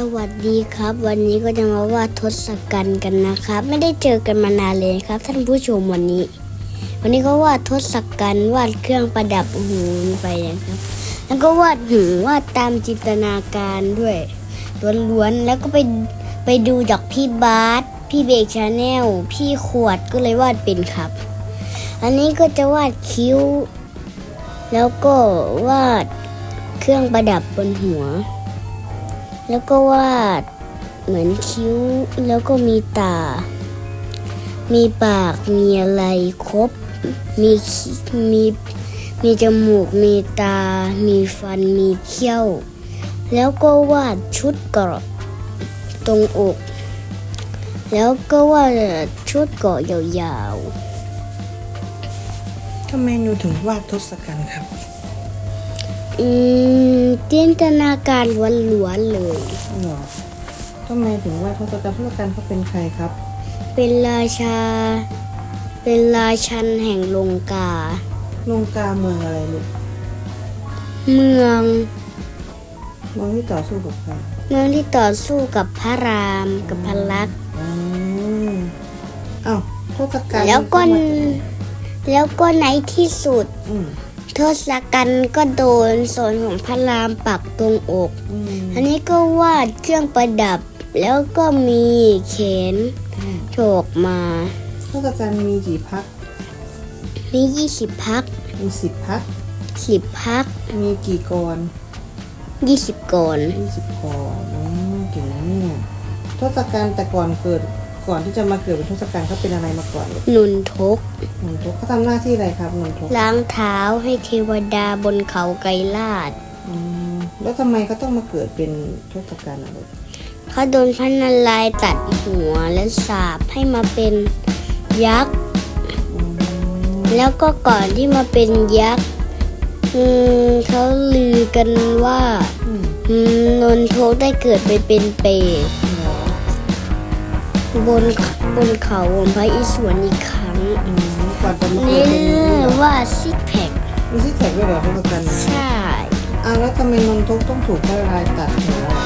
สวัสดีครับ วันนี้ก็จะมาวาดทศกัณฐ์กันนะครับ ไม่ได้เจอกันมานานเลยครับ ท่านผู้ชมวันนี้ วันนี้ก็วาดทศกัณฐ์วาดเครื่องประดับหูไปนะครับ แล้วก็วาดหูวาดตามจินตนาการด้วยล้วนๆแล้วก็ไปไปดูจากพี่บาสพี่เบกชาแนลพี่ขวดก็เลยวาดเป็นครับ อันนี้ก็จะวาดคิ้ว แล้วก็วาดเครื่องประดับบนหัว แล้วก็วาดเหมือนคิ้ว แล้วก็มีตา มีปาก มีอะไรครบ มีมี มีจมูก มีตา มีฟัน มีเขี้ยว แล้วก็วาดชุดเกราะตรงอก แล้วก็วาดชุดเกราะยาวทำไมหนูถึงวาดทศกัณฐ์ครับ อืมจินตนาการล้วนๆเลยหรอทำไมถึงวาดทศกัณฐ์ทศกัณฐ์เขาเป็นใครครับ เป็นราชา เป็นราชันแห่งลงกา ลงกาเมืองอะไรลูกเมือง เมืองที่ต่อสู้กับใครเมืองที่ต่อสู้กับพระรามกับพระลักษมณ์อืมอ้าวทศกัณฐ์แล้วก็นี่เขามาจากไหนแล้วก็ในที่สุด อืม ทศกัณฐ์ก็โดนสนของพระรามปักตรงอกอืมอันนี้ก็วาดเครื่องประดับ แล้วก็มีเขนอืมโฉกมาทศกัณฐ์มีกี่พัก มียี่สิบพัก มีสิบพัก สิบพัก มีกี่กรยี่สิบก่อนยี่สิบกรอืมเก่งนะเนี่ยทศกัณฐ์แต่ก่อนเกิด ก่อนที่จะมาเกิดเป็นทศกัณฐ์เขาเป็นอะไรมาก่อนลูกนุนทกนนทกเขาทำหน้าที่อะไรครับนนทกล้างเท้าให้เทวดาบนเขาไกรลาดอืมแล้วทำไมเขาต้องมาเกิดเป็นทศกัณฐ์อะลูกเขาโดนพระนารายณ์ตัดหัวและสาปให้มาเป็นยักษ์ อืมแล้วก็ก่อนที่มาเป็นยักษ์อืมเขาลือกันว่าอืมอืมนนโทได้เกิดไปเป็นเปรตเหรอ บนบนเขาวงพระอิศวรอีกครั้งอืมก่อนจะมาเกินี่ดเป็นเรียกว่าซิกแพคมีซิกแพคด้วยเหรอทศกัณฐ์ใช่อ้าวแล้วทำไมนนทกต้องถูกพระรายตัดหัวอะไร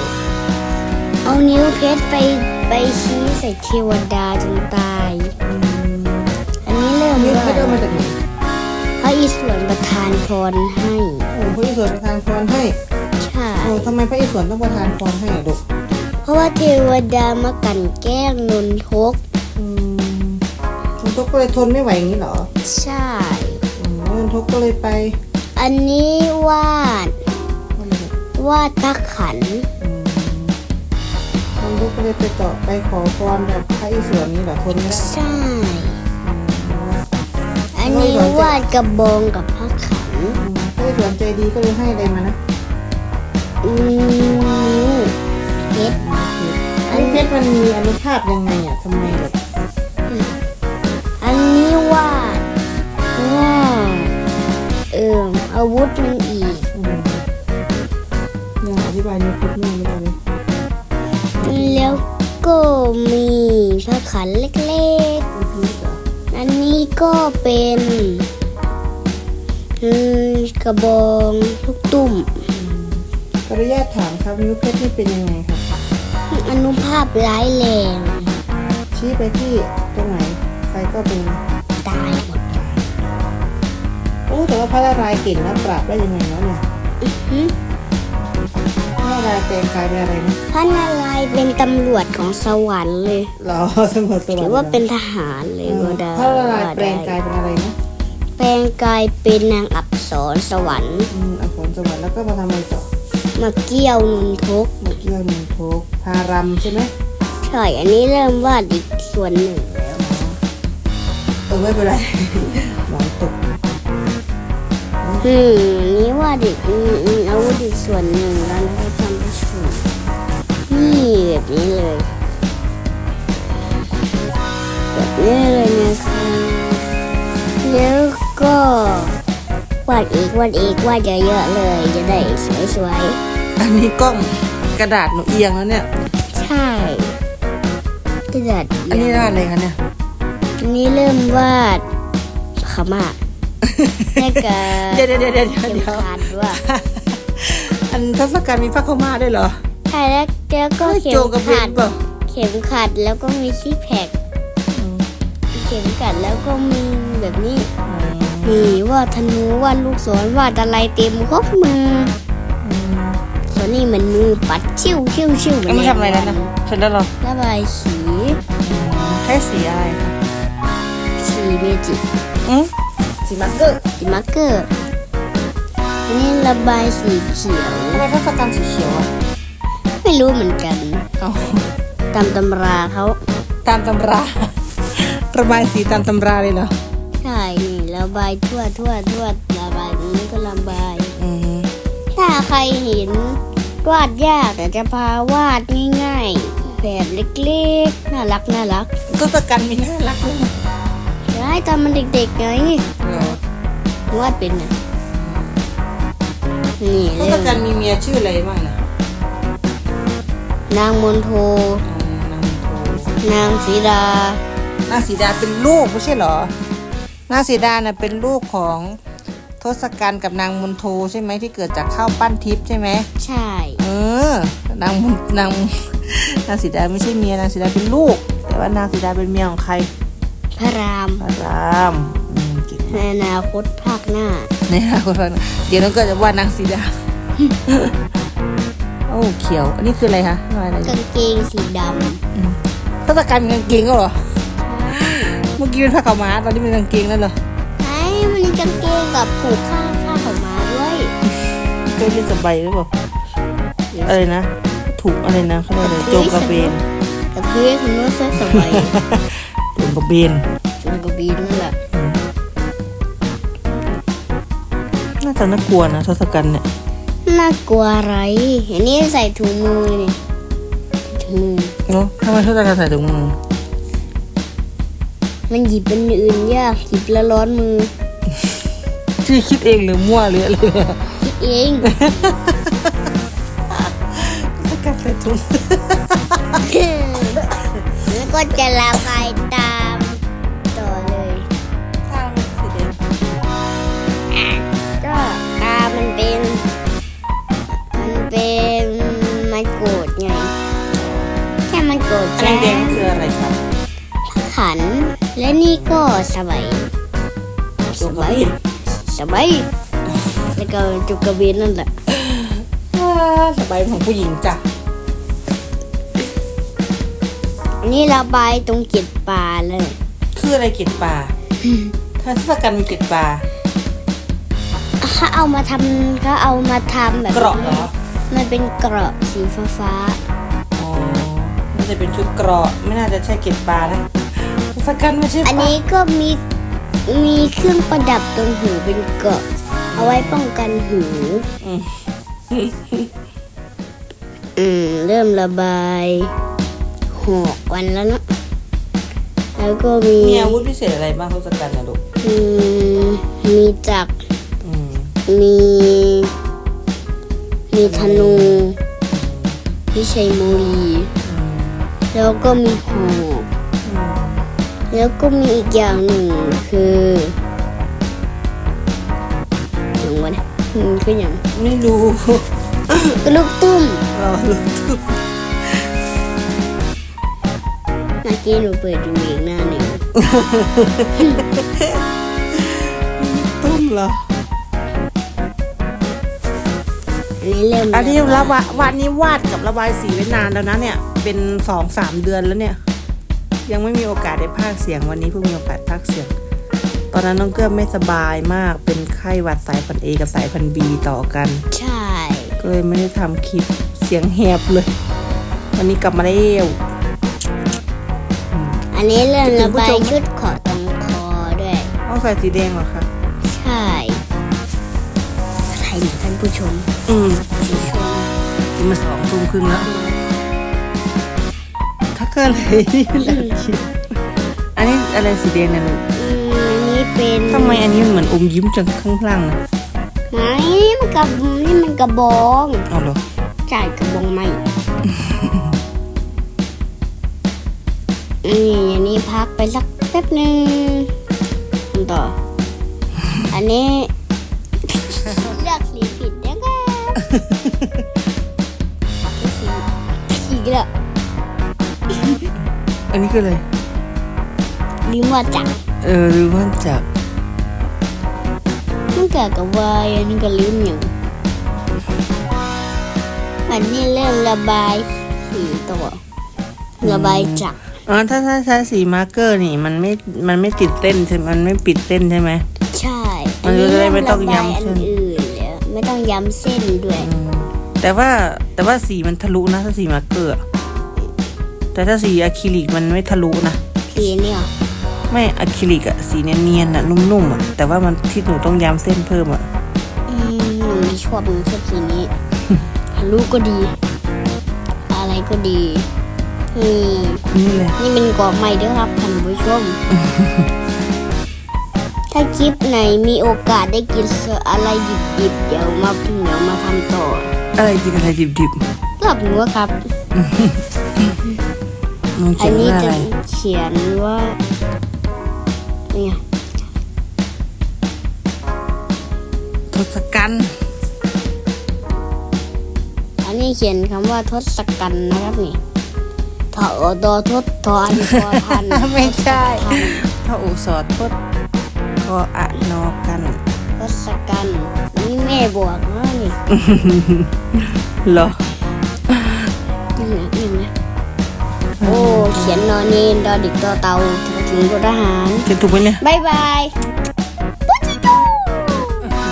เอานิ้วเพชรไปไปชี้ใส่เทวดาจนตายอืมอันนี้เริ่มนี่ว่าเขาได้มาจากไหนพระอิศวรประทานพรให้ โอ้พระอิศวรประทานพรให้ใช่โอ้ทำไมพระอิศวรต้องประทานพรให้อะลูกเพ ราะว่าเทวดามากลันแกล้งนนทก อืมนนทกก็เลยทนไม่ไหวอย่างนี้เหรอใช่อืมแล้วนนทกก็เลยไปอันนี้วาดวาดพระขันอืมนนทกก็เลยไปต่อไปขอพรแบบพระอิศวรนี้เหรอทนไม่ได้ใช่ อันนี้วาดกระบองกับพระขัน อืมพระอิศวรใจดีก็เลยให้อะไรมานะอืมนิ้วเพชรอันนี้เพ ชรมันมีอนุภาพยังไงอะทำไมแบบอันนี้วาดว่าเอิมอาวุธมันอีกอืมยังอธิบายในคลิปนี้ไม่ได้เลยแล้วก็มีพระขันเล็กมีพีชเหรอๆอันนี้ก็เป็นอืมกระบองลูกตุ่ม ขออนุญาตถามครับนิ้วเพชรนี่เป็นยังไงครับ อนุภาพร้ายแรง ชี้ไปที่ตรงไหนใครก็เป็นตายหมดโอ้แต่ว่าพระนารายณ์เก่งนะปราบได้ยังไงเนาะเนี่ยหึพระนารายณ์แปลงกายเป็นอะไรนะพระนารายณ์เป็นตำรวจของสวรรค์เลยหรอสมุทรสวรรค์หรือว่าเป็นทหารเลยก็ได้พระนารายณ์แปลงกายเป็นอะไรนะแปลงกายเป็นนางอับสรสวรรค์ อืมอักษรสวรรค์แล้วก็มาทำอะไรต่อมาเกี่ยวนุนทกมา เกี่ยวหนึ่งโทกพารำใช่ไหมใช่อันนี้เริ่มวาดอีกส่วนหนึ่งแล้วเออไม่เป็นไรหวังตกอืมอันนี้วาดอีกอืมอืมอาวุธอีกส่วนหนึ่งแล้วนะครับท่านผู้ชมนี่แบบนี้เลยแบบนี้เลยนะคะแล้วก็วาดอีกวาดอีกวาดเยอะๆเลย จะได้สวยอันนี้กล้อง กระดาษหนูเอียงแล้วเนี่ยๆใช่กระดาษอันนี้ด้านอะไรคะเนี่ย อันนี้เริ่มวาดขม่าแล้วก็เดี๋ยวเดี๋ยวเดี๋ยวเดี๋ยวเข็มเดี๋ยวขัดว่าอันทศกัณฐ์มีพระเข้ามาด้วยเหรอใช่แล้วแล้วก็เฮ้ยเข็โจมงกระเบขันดเปล่าเข็มขัดแล้วก็มีซิกแพคอืมเข็มขัดแล้วก็มีแบบนี้อืมนี่วาดธนูวาดลูกศรวาดอะไรเต็มครบมืออืม ส่วนนี้เหมือนมือปัดชิวชิวชิวแล้วมันทำอะไรแล้วนะเสร็จแล้วเหรอระบายสีใช้สีอะไรคะสีเมจิอืมสีมาร์กเกอร์สีมาร์กเกอร์อันนี้ระบายสีเขียวทำไมเทศกาลสีเขียวอะไม่รู้เหมือนกันเอาตามตำราเขาตามตำราระบายสีตามตำราเลยเหรอใช่นี่ระบายทั่วทั่วทั่วระบายนี้ก็ระบายอืมถ้า ใครเห็นวาดยากแต่จะพาวาดง่ายๆแบบเล็กๆ น่ารักน่ารักทศกัณฐ์มีน่ารักด้วยนะใช่ตอนมันเด็กๆไงเหรอวาดเป็นนะนี่ทเรื่ศองกัณฐ์มีเมียชื่ออะไรบ้างนะนางมนโทอืมนางโทนางสีดา นางสีดาเป็นลูกไม่ใช่เหรอ นางสีดาน่ะเป็นลูกของท ศกัณฐ์กับนางมนโทใช่ไหมที่เกิดจากข้าวปั้นทิพย์ใช่ไหมใช่ เออนางมนนางนางสีดาไม่ใช่เมียนางสีดาเป็นลูก แต่ว่านางสีดาเป็นเมียของใคร พระรามพระรามอืมเก่งในอนาคตภาคหน้าในอนาคตข้างหน้าเดี๋ยวน้องก็จะว่านางสีดา โอ้เขียว อันนี้คืออะไรคะลายอะไรกางเกงสีดทศกัณฐ์มีกางเกงก็เหรอ เมื่อกี้เป็นผ้าขาวม้าตอนนี้เป็นกางเกงแล้วเหรอำไอ้มันมี กางเกงกับผูกข้างข้างของม้าด้วยเคยเรียนสบายหรือเปล่าอะไรนะ ถูกอะไรนะเขาเรียกอะไรโจงกระเบนกับเพื่อนคุณว่าเสื้อสบายโจงกระเบนจนกระบีนั่นแหละน่าจะน่ากลัวนะทศกัณฐ์เนี่ยน่ากลัวอะไรอันนี้ใส่ถุงมือนี่ถุงมือเนาะทำไมทศกัณฐ์ใส่ถุงมือมันหยิบเป็นอื่นยากหยิบแล้วร้อนมือ ที่คิดเองหรือมั่วหรืออะไรเนี่ยคิดเองทศกัณฐ์ใส่ถุงแล้วก็จะระบายตามต่อเลยทางสีแดงก็ตามันเป็น มันเป็นมันโกรธไงแค่มันโกรธอันแดงๆคืออะไรครับขันและนี่ก็สบายโจงกระเบน สบายแล้วก็จุกกระเบนนั่นแหละอ่าสบายของผู้หญิงจ้ะอันนี้ระบายตรงเกล็ดปลาเลย คืออะไรเกล็ดปลาถ้าทศกัณฐ์มีเกล็ดปลาเขาเอามาทำเขาเอามาทำแบบเกราะเหรอมันเป็นเกราะสีฟ้าฟ้าอ๋อมันจะเป็นชุดเกราะไม่น่าจะใช่เกล็ดปลานะทศกัณฐ์ไม่ใช่ๆอันปลานี้ก็มี มีเครื่องประดับตรงหูเป็นเกราะเอาไว้ป้องกันหูอืมอืม เริ่มระบายหอกวันแล้วเนอะแล้วก็มี มีอาวุธพิเศษอะไรบ้างทศกัณฐ์นะลูกอืม มีจักร อืมมี มีธนูมีชัยโมลีอืมแล้วก็มีหอกอืมแล้วก็มีอีกอย่างหนึ่ง คืออย่างวะเนี่ยอืมคืออย่างไม่รู้ก็ลูกตุ้มเรารู้ทุกเมื่อกี้หนูเปิดดูอีกหน้าหนึ่งตุ้มเหรออันนี้เริ่มอันนี้แล้ระวบายวันนี้วาดกับระบายสีไว้นานแล้วนะเนี่ย เป็นสองสามเดือนแล้วเนี่ย ยังไม่มีโอกาสได้พากย์เสียงวันนี้เพิ่งมีโอกาสพากย์เสียง ตอนนั้นน้องเกื้อไม่สบายมากเป็นไข้หวัดสายพันธุ์เอกับสายพันธุ์บีต่อกัน ใช่ ก็เลยไม่ได้ทำคลิปเสียงแหบเลย วันนี้กลับมาแล้วอันนี้เริ่มคิดถึระงผู้บายชมไหมชุดขอตรงคอด้วยต้องใส่สีแดงเหรอคะใช่ใครเนี่ยท่านผู้ชม อืมผู้ชมมาสองทุ่มครึ่งแล้วถ้าเกิดอะไรนี่น่าคิดอันนี้อะไรสีแดงเนี่ยลูกอืมอันนี้ เป็นทำไมอันนี้มันเหมือนอมยิ้มจังข้างล่างนะไหนนี่มันกระนี่มันกระบองเอาเหรอใช่กระบองไหมนี่อันนี้พักไปสักแป๊บหนึ่งทำต่อ อันนี้เลือกสีผิดนะครับสีอีกแล้วอันนี้คืออะไรลิมว่าจักร เออลืมมันจากมันเกิดกับวายอันนี้ก็ลืมอย่างอันนี้เริ่มระบายสีตัวระบายจักรอ๋อถ้าถ้าใช้สีมาร์กเกอร์นี่มันไม่มันไม่ติดเส้นใช่ไหมมันไม่ปิดเส้นใช่ไหม ใช่มันจะได้ไม่ต้องย้ำอันเส้นอื่นแล้วไม่ต้องย้ำเส้นด้วยอืมแต่ว่าแต่ว่าสีมันทะลุนะถ้าสีมาร์กเกอร์อะแต่ถ้าสีอะคริลิกมันไม่ทะลุนะสีเนี่ย ไม่อะคริลิกอะสีเนียนๆอะนุ่มๆอะแต่ว่ามันที่หนูต้องย้ำเส้นเพิ่มอะอืมหนูไม่ชอบหนูชอบสีนี้ลูกก็ดี อะไรก็ดีนี่นี่เลยนี่เป็นกรอบใหม่ด้วยครับท่านผู้ชม ถ้าคลิปไหนมีโอกาสได้กินอะไรดิบๆเดี๋ยวมาเดี๋ยวมาทำต่อ อะไรกินอะไรดิบสำหรับหนูอะครับๆมันอัเขีนยนนี้ว่าอะจะไรเขียนว่า เนี่ยทศกัณฐ์อันนี้เขียนคำว่าทศกัณฐ์นะครับนี่ทออดอทศทออันทอทันไม่ใช่ทันพระอุสอทศกออะนอกันทศกัณฐ์นี่แม่บอกนะนี่เหรอนี่นะนี่นะ โอ้ เขียนนอนเนนดอดิกตอเตาถึงทหารเขียนถูกไหมเนี่ยบายบาย